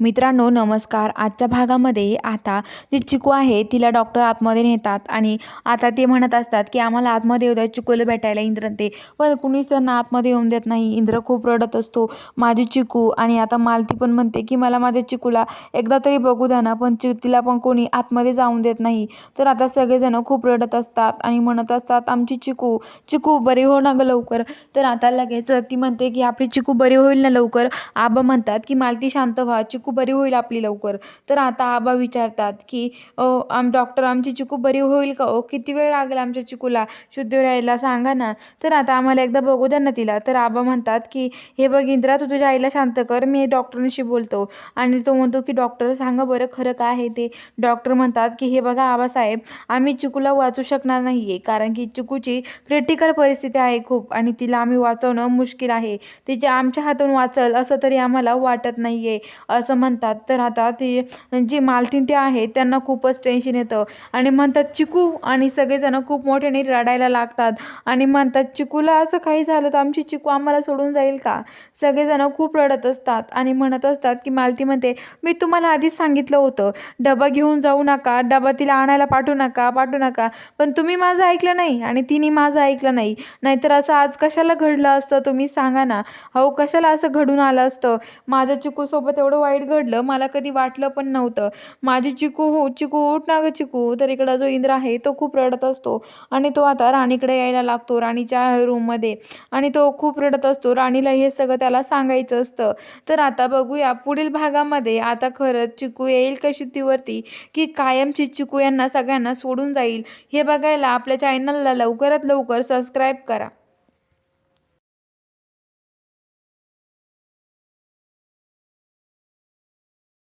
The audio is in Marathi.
मित्रांनो नमस्कार. आजच्या भागामध्ये आता जी चिकू आहे तिला डॉक्टर आतमध्ये नेतात आणि आता ते म्हणत असतात की आम्हाला आतमध्ये येऊ द्या चिकूला भेटायला इंद्र ते. पण कुणीच त्यांना आतमध्ये येऊन देत नाही. इंद्र खूप रडत असतो. माझी चिकू. आणि आता मालती पण म्हणते की मला माझ्या चिकूला एकदा तरी बघू द्या ना पण चि तिला पण कोणी आतमध्ये जाऊन देत नाही. तर आता सगळेजण खूप रडत असतात आणि म्हणत असतात आमची चिकू चिकू बरी हो ना गं लवकर. तर आता लगेच ती म्हणते की आपली चिकू बरी होईल ना लवकर. आबा म्हणतात की मालती शांत व्हा. चिकू बरी होईल आपली लवकर. तर आता आबा विचारतात की आम डॉक्टर आमची चिकू बरी होईल का ओ किती वेळ लागेल आमच्या चिकूला? शुद्ध राहायला सांगा ना. तर आता आम्हाला एकदा बघू द्या ना तिला. तर आबा म्हणतात की हे बघ इंद्रा तू तुझ्या आईला शांत कर. मी डॉक्टरांशी बोलतो. आणि तो म्हणतो की डॉक्टर सांगा बरं खरं काय आहे ते. डॉक्टर म्हणतात की हे बघा आबासाहेब आम्ही चिकूला वाचू शकणार नाही आहे कारण की चिकूची क्रिटिकल परिस्थिती आहे खूप आणि तिला आम्ही वाचवणं मुश्किल आहे. तिचे आमच्या हातून वाचल असं तरी आम्हाला वाटत नाही आहे असं म्हणतात. तर आता ती जी मालतीन ते आहे त्यांना खूपच टेन्शन येतं. आणि म्हणतात चिकू आणि सगळेजण खूप मोठ्याने रडायला लागतात. आणि म्हणतात चिकूला असं काही झालं तर आमची चिकू आम्हाला सोडून जाईल का? सगळेजण खूप रडत असतात आणि म्हणत असतात की मालती म्हणते मी तुम्हाला आधीच सांगितलं होतं डबा घेऊन जाऊ नका डबा तिला आणायला पाठवू नका पाठवू नका. पण तुम्ही माझं ऐकलं नाही आणि तिने माझं ऐकलं नाही. नाहीतर असं आज कशाला घडलं असतं तुम्ही सांगा ना. हो कशाला असं घडून आलं असतं? माझ्या चिकूसोबत एवढं वाईट घडलं मला कधी वाटलं पण नव्हतं. माझी चिकू हो चिकू उठ ना गं चिकू. तर इकडं जो इंद्र आहे तो खूप रडत असतो. आणि तो आता राणीकडे यायला लागतो राणीच्या रूममध्ये. आणि तो खूप रडत असतो. राणीला हे सगळं त्याला सांगायचं असतं. तर आता बघूया पुढील भागामध्ये आता खरंच चिकू येईल कशी तीवरती की कायमची चिकू यांना सगळ्यांना सोडून जाईल? हे बघायला आपल्या चॅनलला लवकरात लवकर सबस्क्राईब करा.